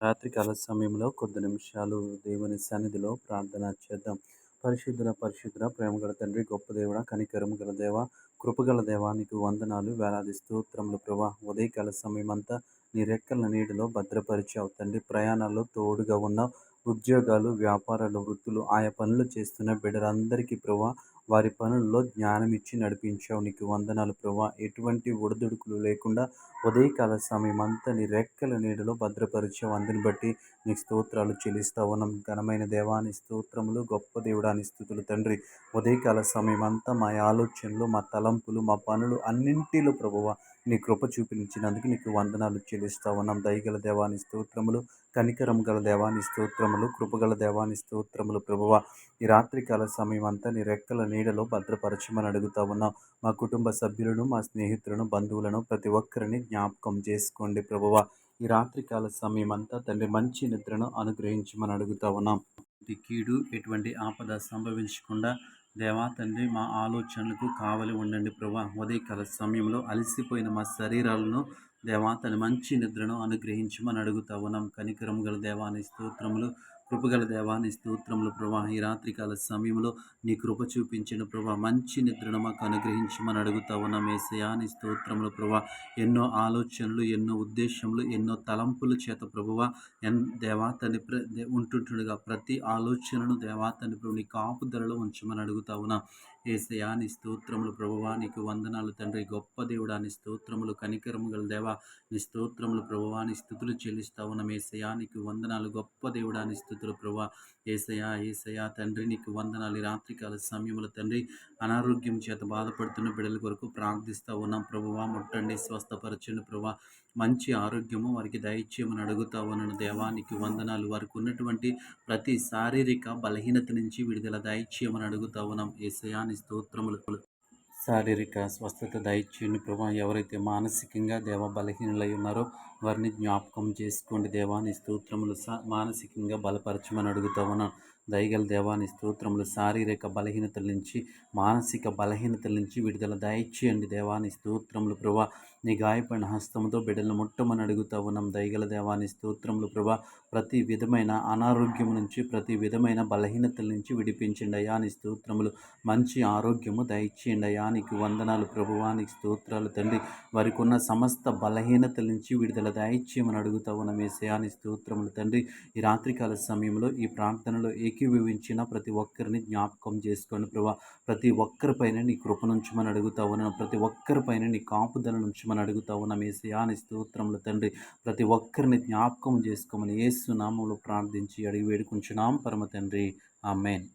రాత్రికాల సమయంలో కొద్ది నిమిషాలు దేవుని సన్నిధిలో ప్రార్థన చేద్దాం. పరిశుద్ధుల పరిశుద్ధుల ప్రేమగల తండ్రి గొప్ప దేవుడ కనికరము గల దేవ కృపగల దేవానికి వందనాలు వేలాది స్తోత్రములు ప్రభా. ఉదయకాల సమయం అంతా నీ రెక్కల నీడలో భద్రపరిచావు తండ్రి. ప్రయాణాల్లో తోడుగా ఉన్న ఉద్యోగాలు వ్యాపారాలు వృత్తులు ఆయా పనులు చేస్తున్న బిడ్డలందరికీ ప్రభా వారి పనుల్లో జ్ఞానం ఇచ్చి నడిపించావు నీకు వందనాలు ప్రభా. ఎటువంటి ఒడిదుడుకులు లేకుండా ఉదయకాల సమయం అంతా నీ రెక్కల నీడలో భద్రపరిచావు. అందుని బట్టి నీకు స్తోత్రాలు చెల్లిస్తా ఉన్నాం. ఘనమైన దేవాని స్తోత్రములు గొప్ప దేవుడాని స్థుతులు తండ్రి. ఉదయకాల సమయం అంతా మా ఆలోచనలు మా తలంపులు మా పనులు అన్నింటిలో ప్రభువ నీ కృప చూపించినందుకు నీకు వందనాలు చెల్లిస్తా ఉన్నాం. దయగల దేవాని స్తోత్రములు కనికరం గల దేవాని స్తోత్రములు కృపగల దేవాని స్తోత్రములు ప్రభువ. ఈ రాత్రికాల సమయం అంతా నీ రెక్కల నీడలో భద్రపరచమని అడుగుతా ఉన్నాం మా కుటుంబ సభ్యులను మా స్నేహితులను బంధువులను ప్రతి ఒక్కరిని జ్ఞాపకం చేసుకోండి ప్రభువ. ఈ రాత్రికాల సమయం అంతా తండ్రి మంచి నిద్రను అనుగ్రహించమని అడుగుతా ఉన్నాం. కీడు ఎటువంటి ఆపద సంభవించకుండా దేవా తండ్రి మా ఆలోచనలకు కావలి ఉండండి ప్రభా ఉదయకాల సమయంలో అలసిపోయిన మా శరీరాలను దేవా తన మంచి నిద్రను అనుగ్రహించమని అడుగుతా ఉన్నాం. కనికరం గల దేవాని స్తోత్రములు కృపగల దేవాని స్తోత్రములు ప్రభా ఈ రాత్రికాల సమయంలో నీ కృప చూపించిన ప్రభా మంచి నిద్రను మాకు అనుగ్రహించమని అడుగుతా ఉన్నాం. ఏసయాని స్తోత్రములు ప్రభా ఎన్నో ఆలోచనలు ఎన్నో ఉద్దేశములు ఎన్నో తలంపుల చేత ప్రభువ ఎన్ దేవాతని ప్ర ఉంటుంటుండగా ప్రతి ఆలోచనను దేవాతని ప్రభు నీ కాపుదలలో ఉంచమని అడుగుతా ఉన్నా. ఏసయా నీ స్తోత్రములు ప్రభువా నీకు వందనాలు తండ్రి గొప్ప దేవుడా నీ స్తోత్రములు కనికరము గల దేవా నీ స్తోత్రములు ప్రభువా నీ స్థుతులు చెల్లిస్తా ఉన్న. ఏసయా నీకు వందనాలు గొప్ప దేవుడా నీ స్థుతులు ప్రభా ఏసయా ఏసయా తండ్రి నీకు వందనాలు. రాత్రికాల సమయంలో తండ్రి అనారోగ్యం చేత బాధపడుతున్న బిడ్డల కొరకు ప్రార్థిస్తూ ఉన్నాం ప్రభువా. ముట్టండి స్వస్థపరచండి ప్రభా. మంచి ఆరోగ్యము వారికి దయచేయమని అడుగుతా ఉన్నాను దేవానికి వందనాలు. వారికి ఉన్నటువంటి ప్రతి శారీరక బలహీనత నుంచి విడుదల దయచేయమని అడుగుతా ఉన్నాం. ఏసయాని స్తోత్రములు. శారీరక స్వస్థత దయచేయండి ప్రభా. ఎవరైతే మానసికంగా దేవ బలహీనులై ఉన్నారో వారిని జ్ఞాపకం చేసుకోండి. దేవాని స్తోత్రములు మానసికంగా బలపరచమని అడుగుతా దయగల దేవాని స్తోత్రములు శారీరక బలహీనతల నుంచి మానసిక బలహీనతల నుంచి విడుదల దయచేయండి. దేవాని స్తోత్రములు ప్రభా నీ గాయపడిన హస్తముతో బిడ్డలను ముట్టమని అడుగుతా ఉన్నాం దయగల దేవాని స్తోత్రములు ప్రభా ప్రతి విధమైన అనారోగ్యం నుంచి ప్రతి విధమైన బలహీనతల నుంచి విడిపించండి. అయ్యా నీ స్తోత్రములు మంచి ఆరోగ్యము దయచేయండి. అయ్యా నీకు వందనాలు ప్రభువానికి స్తోత్రాలు తండ్రి. వారికి ఉన్న సమస్త బలహీనతల నుంచి విడుదల దయచేయమని అడుగుతా ఉన్నాం ఏసయాని స్తోత్రములు. తండ్రి ఈ రాత్రికాల సమయంలో ఈ ప్రార్థనలో ఏకీభవించిన ప్రతి ఒక్కరిని జ్ఞాపకం చేసుకోండి ప్రభా. ప్రతి ఒక్కరిపైన నీ కృపనుంచమని అడుగుతా ఉన్నాను ప్రతి ఒక్కరిపైన నీ కాపుదల నుంచమని అడుగుతా ఉన్నాం ఏసయాని స్తోత్రములు. తండ్రి ప్రతి ఒక్కరిని జ్ఞాపకం చేసుకోమని ఏసునామంలో ప్రార్థించి అడిగి వేడుకుంటున్నాం. పరమ తండ్రి ఆమెన్.